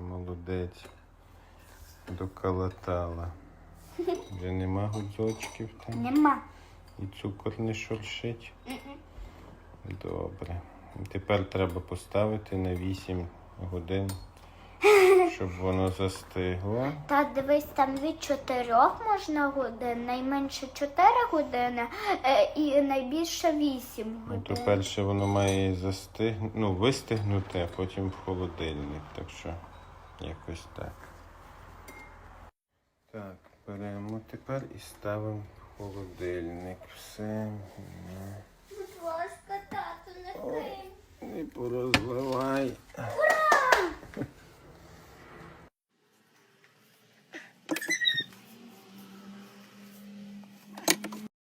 молодець. Доколотала. Вже нема гудзочків там. Нема. І цукор не шуршить. Добре. Тепер треба поставити на 8 годин, щоб воно застигло. Та дивись, там від 4 можна годин, найменше 4 години е, і найбільше 8 Ну, то годин. перше воно має застигнути, ну, вистигнути, а потім в холодильник. Так що якось так. Так, беремо тепер і ставимо в холодильник. Все. Не, Будь ласка, тату, не не порозливай.